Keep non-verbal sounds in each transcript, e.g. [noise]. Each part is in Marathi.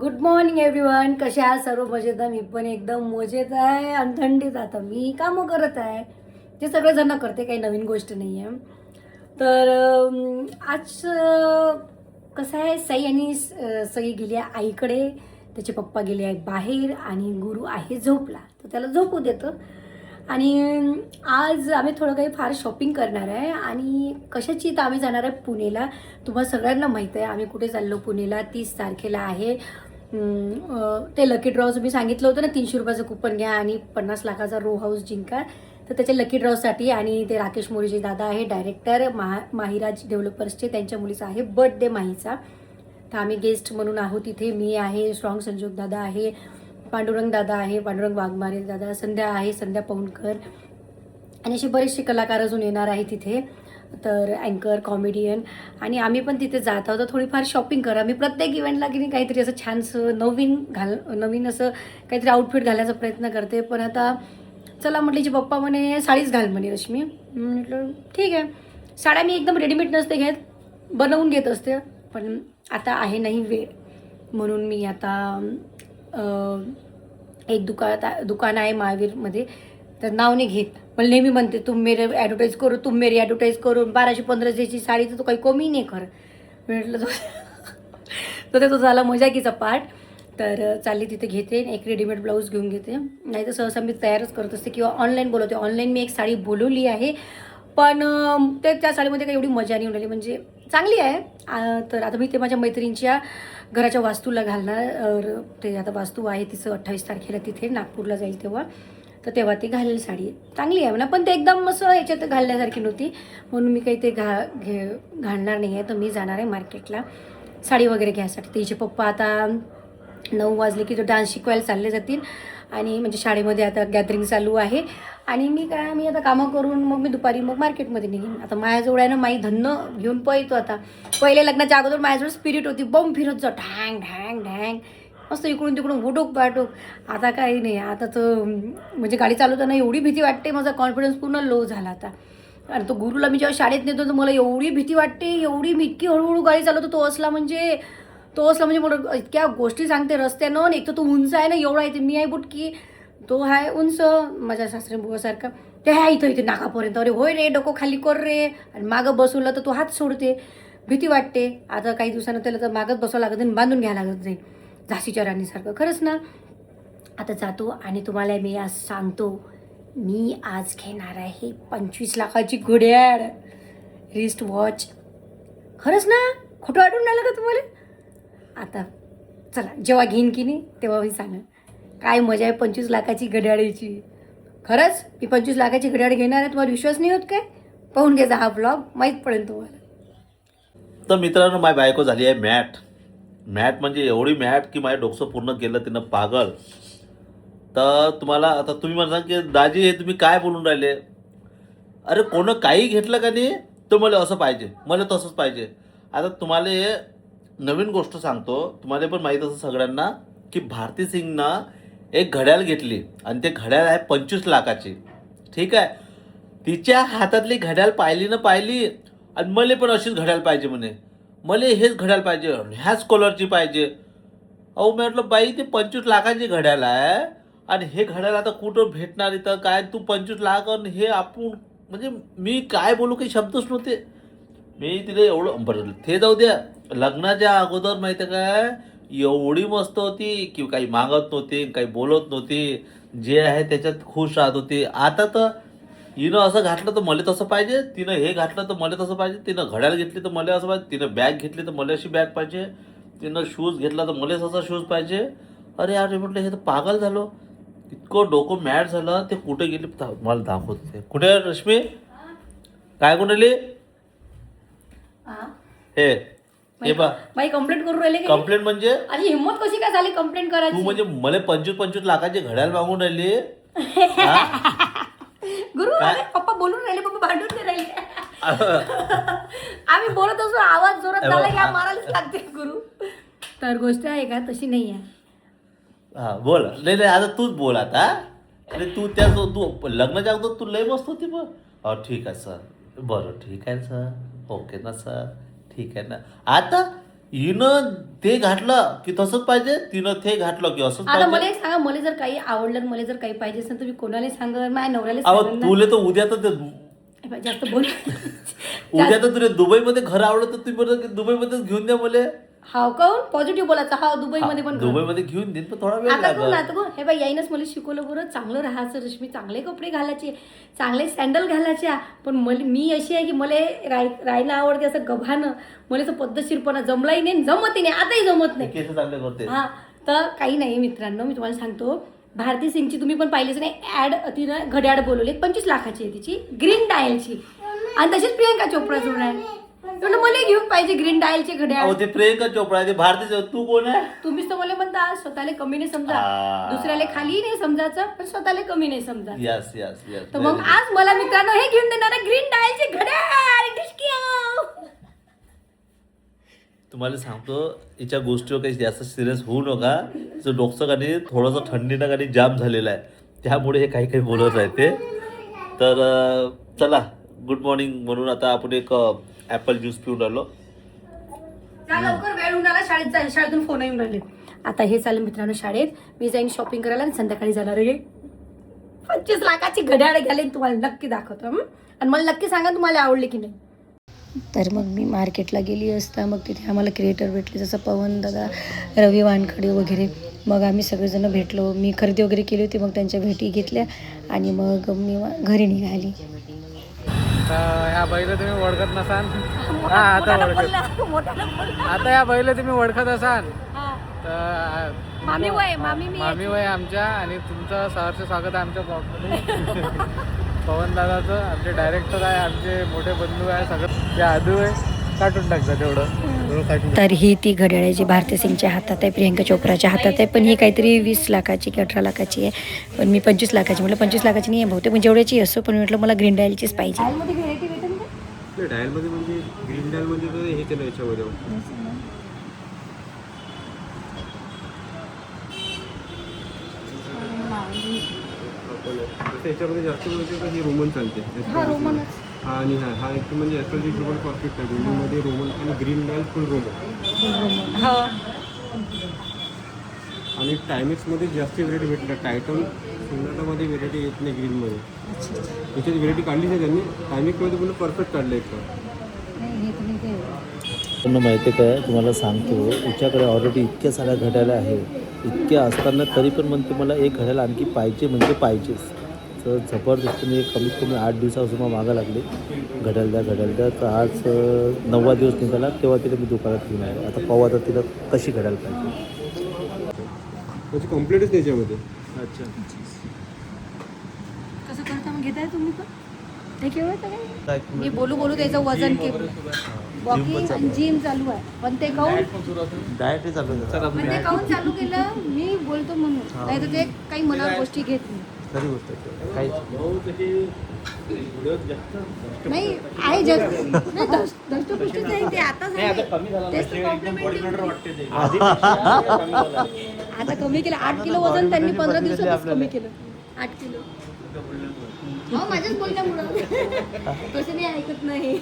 गुड मॉर्निंग एव्हरीवन कसे आहात? सर्व मजेत आहे? मी पण एकदम मजेत आहे आणि थंडीत आता मी कामं करत आहे. ते सगळेजण करते काही नवीन गोष्ट नाही आहे तर आज कसं आहे? सई आणि सई गेली आहे आईकडे. त्याचे पप्पा गेले आहेत बाहेर आणि गुरु आहे झोपला. तर त्याला झोपू देतं. आणि आज आम्ही थोडं काही फार शॉपिंग करणार आहे. आणि कशाची तर आम्ही जाणार आहे? पुणेला. तुम्हाला सगळ्यांना माहीत आहे. आम्ही कुठे चाललो? पुणेला तीस तारखेला आहे. ते लकी ड्रॉ मी सांगितलं होतं ना तीनशे रुपयाचं कुपन घ्या आणि पन्नास लाखाचा रो हाऊस जिंका. तर त्याच्या लकी ड्रॉसाठी आणि ते राकेश मोरेचे दादा आहे डायरेक्टर महा माहिराज डेव्हलपर्सचे त्यांच्या मुलीचा आहे बर्थडे माहीचा. तर आम्ही गेस्ट म्हणून आहोत तिथे मी आहे स्ट्रॉंग संजोग दादा आहे पांडुरंग दादा आहे पांडुरंग वाघमारे दादा संध्या आहे संध्या पवनकर. आणि असे बरेचसे कलाकार अजून येणार आहे तिथे तर अँकर कॉमेडियन आणि आम्ही पण तिथे जात आहोत थोडीफार शॉपिंग करा. मी प्रत्येक इव्हेंटला की नाही काहीतरी असं छानसं नवीन घाल नवीन असं काहीतरी आउटफिट घालायचा प्रयत्न करते. पण आता चला म्हटलं जे पप्पा म्हणे साडीच घाल म्हणे रश्मी. म्हटलं ठीक आहे. साड्या मी एकदम रेडीमेड नसते घेत. बनवून घेत असते. पण आता आहे नाही वेळ. म्हणून मी आता एक दुका दुकान आहे महावीरमध्ये. तर नाव नाही घेत. पण नेहमी म्हणते तुम मेरे ॲडव्हर्टाईज करू तुम मेरी ॲडव्हर्टाईज करून बाराशे पंधराशेची साडी तर तो काही कमी नाही कर. म्हटलं तो तर ते तो झाला मजाकीचा पार्ट तर चालली तिथे घेते एक रेडीमेड ब्लाऊज घेऊन घेते. नाही तर सहसा मी तयारच करत असते किंवा ऑनलाईन बोलवते. ऑनलाईन मी एक साडी बोलवली आहे. पण ते त्या साडीमध्ये काही एवढी मजा नाही उडाली. म्हणजे चांगली आहे. तर आता मी ते माझ्या मैत्रिणीच्या घराच्या वास्तूला घालणार. ते आता वास्तू आहे तिचं अठ्ठावीस तारखेला तिथे नागपूरला जाईल तेव्हा. तर तेव्हा ती घालेल साडी. चांगली आहे म्हणा पण ते एकदम असं याच्यात घालण्यासारखी नव्हती. म्हणून मी काही ते घा घे घालणार नाही आहे तर मी जाणार आहे मार्केटला. साडी वगैरे घ्यायसाठी. तिचे पप्पा आता नऊ वाजले की तो डान्स शिकवायला चालले जातील. आणि म्हणजे शाळेमध्ये आता गॅदरिंग चालू आहे. आणि मी काय मी आता कामं करून मग मी दुपारी मग मार्केटमध्ये निघेन. आता माझ्याजवळ आहे ना माई धन्न घेऊन पळतो आता. पहिले लग्नाच्या अगोदर माझ्याजवळ स्पिरिट होती. बम फिरत जा ढँग ढँग ढँग. मस्त इकडून तिकडून हुडूक पाटूक आता काही नाही आता तर म्हणजे गाडी चालवताना एवढी भीती वाटते माझा कॉन्फिडन्स पूर्ण लो झाला आता. आणि तो गुरुला मी जेव्हा शाळेत नेतो तर मला एवढी भीती वाटते एवढी मी इतकी हळूहळू गाडी चालवतो तो असला म्हणजे तो असला म्हणजे मला इतक्या गोष्टी सांगते रस्त्यानं आणि एक तर तो उंच आहे ना एवढा आहे ते मी आहे बुटकी. तो आहे उंच माझ्या सासरे बुवासारखा. ते आहे इथं इथे नाकापर्यंत अरे होय रे डोकं खाली कर रे. आणि मागं बसवलं तर तो हात सोडते. भीती वाटते. आता काही दिवसानं त्याला तर मागच बसावं लागत नाही बांधून घ्यायला लागत नाही. झाशीच्या राणीसारखं. खरंच ना? आता जातो आणि तुम्हाला मी आज सांगतो मी आज घेणार आहे पंचवीस लाखाची घड्याळ. Wrist watch. खरंच ना? खोटं वाटून राहिलं का तुम्हाला? आता चला जेव्हा घेईन की नाही तेव्हा मी सांगा काय मजा आहे पंचवीस लाखाची घड्याळीची. खरंच? मी पंचवीस लाखाची घड्याळ घेणार आहे तुम्हाला विश्वास नाही होत काय? पाहून घ्यायचा हा ब्लॉग माहीत पडेल तुम्हाला. तर मित्रांनो माझी बायको झाली आहे मॅट. मॅट म्हणजे एवढी मॅट की माझ्या डोकसं पूर्ण केलं तिनं पागल. तर तुम्हाला आता तुम्ही म्हणता की दाजी हे तुम्ही काय बोलून राहिले? अरे कोणं काही घेतलं का नाही तर मला असं पाहिजे मला तसंच पाहिजे. आता तुम्हाला हे नवीन गोष्ट सांगतो तुम्हाला पण माहीत असं सगळ्यांना की भारती सिंगनं एक घड्याळ घेतली आणि ते घड्याळ आहे पंचवीस लाखाची. ठीक आहे? तिच्या हातातली घड्याळ पाहिली ना पाहिली आणि मला पण अशीच घड्याळ पाहिजे म्हणे. मला हेच घड्याळ पाहिजे ह्याच कलरची पाहिजे. अहो मी म्हटलं बाई ते पंचवीस लाखाची घड्याळ आहे आणि हे घड्याळ आता कुठं भेटणार इथं? काय तू पंचवीस लाख आणि हे आपण म्हणजे मी काय बोलू काही शब्दच नव्हते. मी तिला एवढं बरं ते जाऊ द्या. लग्नाच्या अगोदर माहिती आहे काय एवढी मस्त होती की काही मागत नव्हती काही बोलत नव्हती. जे आहे त्याच्यात खुश राहत होती. आता तर हिनं असं घातलं तर मला तसं पाहिजे तिनं हे घातलं तर मला तसं पाहिजे तिनं घड्याळ घेतली तर मला असं पाहिजे तिनं बॅग घेतली तर मला अशी बॅग पाहिजे तिनं शूज घेतला तर मलाच असा शूज पाहिजे. अरे अरे म्हटलं हे तर पागल झालो. इतकं डोकं मॅड झालं ते कुठे गेली? ता- मला दाखवत ते कुठे रश्मी? काय कोणाली हे? हे बा बाई कंप्लेंट करून राहिले कंप्लेंट म्हणजे? अशी हिंमत कशी काय झाली कंप्लेंट तू करायची म्हणजे मला पंचवीस पंचवीस लाखाची घड्याळ मागून राहिली. [laughs] गुरु अरे पप्पा बोलून राहिले पप्पा भांडून नाही राहिले. आम्ही बोलत असो आवाज जोरात झाला की मारायलाच लागते गुरु. तर गोष्ट आहे का तशी नाही आहे. हा बोल. नाही नाही आता तूच बोल आता. अरे तू त्या तू लग्नाच्या अगोदर तू लय मस्त होती बघ. हो ठीक आहे सर. बरं ठीक आहे सर. ओके ना सर. ठीक आहे ना. आता हिनं ते घातलं की तसंच पाहिजे तिनं ते घातलं की असंच आता मला पाहिजे एक सांगा मला जर काही आवडलं आणि मला जर काही पाहिजे असेल तर मी कोणाला सांगन माझ्या नवऱ्याला अहो. तुले तर उद्या तर ते- ए बाई, जास्त बोल. [laughs] उद्या तर तुला दुबईमध्ये घर आवडत तर तुम्ही बरं दुबईमध्येच घेऊन द्या मला. हाव काऊन? पॉझिटिव्ह बोलायचं. हा दुबईमध्ये पण कर. दुबईमध्ये घेऊन देईन पण थोडा वेळ आता कोण लागेल आता कोण? हे बाई याईनच मला शिकवलं बरं. चांगलं राहायचं रश्मी. चांगले कपडे घालायचे. चांगले सँडल घालायच्या. पण मला मी अशी आहे की मला राय रायनं आवडते असं गव्हानं. मला असं पद्धतशीरपणा जमलाही नाही जमतही नाही. आताही जमत नाही. केस चांगले करते हा तर काही नाही मित्रांनो. मी तुम्हाला सांगतो. भारती सिंगची तुम्ही पण पाहिलीच नाही. ऍड तिनं घड्याळ बोलवली. पंचवीस लाखाची आहे तिची. ग्रीन डायलची आणि तशीच प्रियंका चोपडा जोड आहे. म्हणलं मला घेऊन पाहिजे ग्रीन डायलचे घड्याळ. अहो ते प्रियंका चोपडा आहे, ते भारतीय. तू कोण आहे? तुम्हीच तर मला म्हणता स्वतःला कमी नाही समजा. आ. दुसऱ्याला खाली नाही समजायचं पण स्वतःला कमी नाही समजा यस यस यस तर मग आज मला मित्रांनो हे घेऊन देणार आहे ग्रीन डायलचे घड्याळ. तुम्हाला सांगतो याच्या गोष्टीवर काही जास्त सिरियस होऊ नका. तिचं डोकं गाणी थोडंसं थंडीनं गाणी जाम झालेलं आहे. त्यामुळे हे काही काही बोलत राहते. तर अं, चला गुड मॉर्निंग म्हणून आता आपण एक ॲपल ज्यूस पिऊन राहिलो. जा लवकर वेळ होऊन आला शाळेत जाईल शाळेतून फोन येऊन राहिले. आता हे चालेल मित्रांनो शाळेत. मी जाईन शॉपिंग करायला आणि संध्याकाळी जाणार आहे. पंचवीस लाखाची घड्याळ घालेन तुम्हाला नक्की दाखवतो हं? आणि मला नक्की सांगा तुम्हाला आवडले की नाही. तर मग मी मार्केटला गेली असता मग तिथे आम्हाला क्रिएटर भेटले जसं पवन दादा रवी वानखडे वगैरे. मग आम्ही सगळेजण भेटलो. मी खरेदी वगैरे केली होती मग त्यांच्या भेटी घेतल्या आणि मग मी घरी निघाली. तर या बैल तुम्ही ओळखत नसाल. हा आता ओळखत. आता या बैल तुम्ही ओळखत असाल. तर मामी वय मामी मी मामी वय आमच्या आणि तुमचं सहर्ष स्वागत आहे आमच्या ब्लॉगमध्ये [laughs] पवन दादाचं आमचे डायरेक्टर आहे आमचे मोठे बंधू आहे सगळं ते आदू आहे. काटून टाकतात तेवढं. तेवढं काटून तर ही ती घड्याळ जी भारती सिंगच्या हातात आहे प्रियंका चोप्राच्या हातात आहे पण ही काहीतरी वीस लाखाची की अठरा लाखाची आहे. पण मी पंचवीस लाखाची म्हटलं पंचवीस लाखाची नाही आहे बहुतेक पण जेवढ्याची असो पण म्हटलं मला ग्रीन डायलचीच पाहिजे. म्हणजे ग्रीन डायल म्हणजे तर हे केलं याच्यामध्ये. आपण जसं याच्यामध्ये जास्त म्हणजे तर ही रोमन चालते. आणि हा हा एक म्हणजे S L G global perfect आहे दोन्हीमध्ये रोमन आणि ग्रीन डायल फुल रोमन आणि टायमिक्समध्ये जास्त व्हेरायटी भेटल्या टायटन सोनाटामध्ये व्हेरायटी येत नाही ग्रीनमध्ये याच्यात व्हेरायटी काढली नाही त्यांनी टायमिक्समध्ये पण परफेक्ट काढलं एक तुम्हाला माहिती आहे काय तुम्हाला सांगतो तिच्याकडे ऑलरेडी इतक्या साऱ्या घड्याला आहे इतक्या असताना तरी पण म्हणते मला एक घड्याला आणखी पाहिजे म्हणजे पाहिजेच. तर जबरदस्त मी कमीत कमी आठ दिवसापासून मला मागा लागले. घड्याल द्या घड्याल द्या तर आज नववा दिवस निघाला तेव्हा तिला मी दुकानात घेऊन आलो. आता पाहू आता तिला कशी घड्याल पाहिजे. म्हणजे कम्प्लीटच त्याच्यामध्ये. अच्छा. कसं करता मग? घेताय तुम्ही पण? ते केव्हा काय? मी बोलू बोलू त्याचं वजन केलं वॉकिंग आणि जिम चालू आहे. पण ते काऊन डायट चालू. पण ते काऊन चालू केलं मी बोलतो म्हणून. नाही तर ते काही मनावर गोष्टी घेत नाही. खरी गोष्ट आहे. काही नाही. आहे जग. नाही दस- दष्टपुष्टीच आहे ते आता तेच तर compliment [laughs] आता कमी केलं. आठ किलो वजन त्यांनी पंधरा दिवसातच कमी केलं. आठ किलो. हो माझ्याच बोलण्यामुळं. [laughs] तसे नाही ऐकत नाही.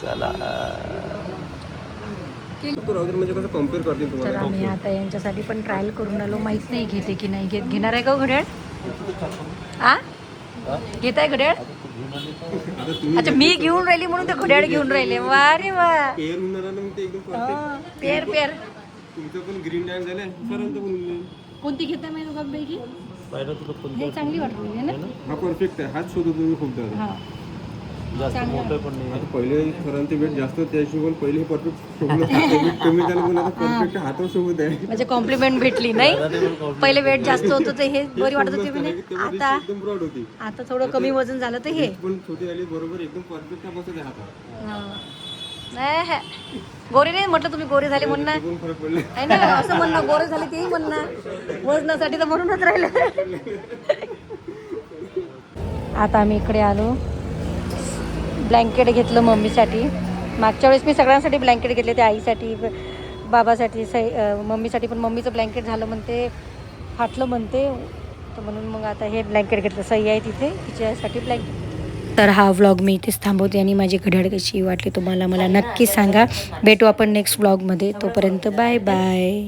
चला. म्हणजे करतील तर तुम्हाला आम्ही आता यांच्यासाठी पण ट्रायल करून आलो. माहीत नाही घेते की नाही घेत. घेणार आहे का हो घड्याळ? आ? घेत आहे घड्याळ? अच्छा मी घेऊन राहिली म्हणून ते घड्याळ घेऊन राहिले. वा रे वा. हा, पेर पेर तुमचं पण ग्रीन झालं. कोणती घेता माहिती चांगली वाटली आहे ना? हा परफेक्ट आहे. हाच शोधतो खूप हा. जास्त मोठं पण नाही. आता पहिले सरांचे वेट जास्त होते त्या हिशोबाने पहिले परफेक्ट वेट कमी झालं पण आता परफेक्ट हातावर आहे. म्हणजे कॉम्प्लिमेंट भेटली नाही. पहिले वेट जास्त होतं ते हे बरी वाटत होती म्हणे. तेव्हा दिवशी आता एकदम ब्रॉड होती. आता थोडं कमी वजन झालं तर हे. पण छोटी आली बरोबर एकदम परफेक्ट बसत आहे हातात हा. नाही हे. गोरे नाही म्हटलं तुम्ही गोरे झाले फरक पडले. नाही ना असं म्हणणं गोरे झाले तेही म्हणणं. वजनासाठी तर म्हणूनच राहिलं. आता आम्ही इकडे आलो. ब्लँकेट घेतलं मम्मीसाठी. मागच्या वेळेस मी सगळ्यांसाठी ब्लँकेट घेतले ते आईसाठी बाबासाठी सै मम्मीसाठी पण मम्मीचं ब्लँकेट झालं म्हणते फाटलं म्हणते. तर म्हणून मग आता हे ब्लँकेट घेतलं. सई आहे तिथे तिच्यासाठी ब्लँकेट. तर हा व्लॉग मी इथेच थांबवते आणि माझी घड्याळ कशी वाटली तुम्हाला मला नक्की सांगा. भेटू आपण नेक्स्ट व्लॉगमध्ये तोपर्यंत बाय बाय.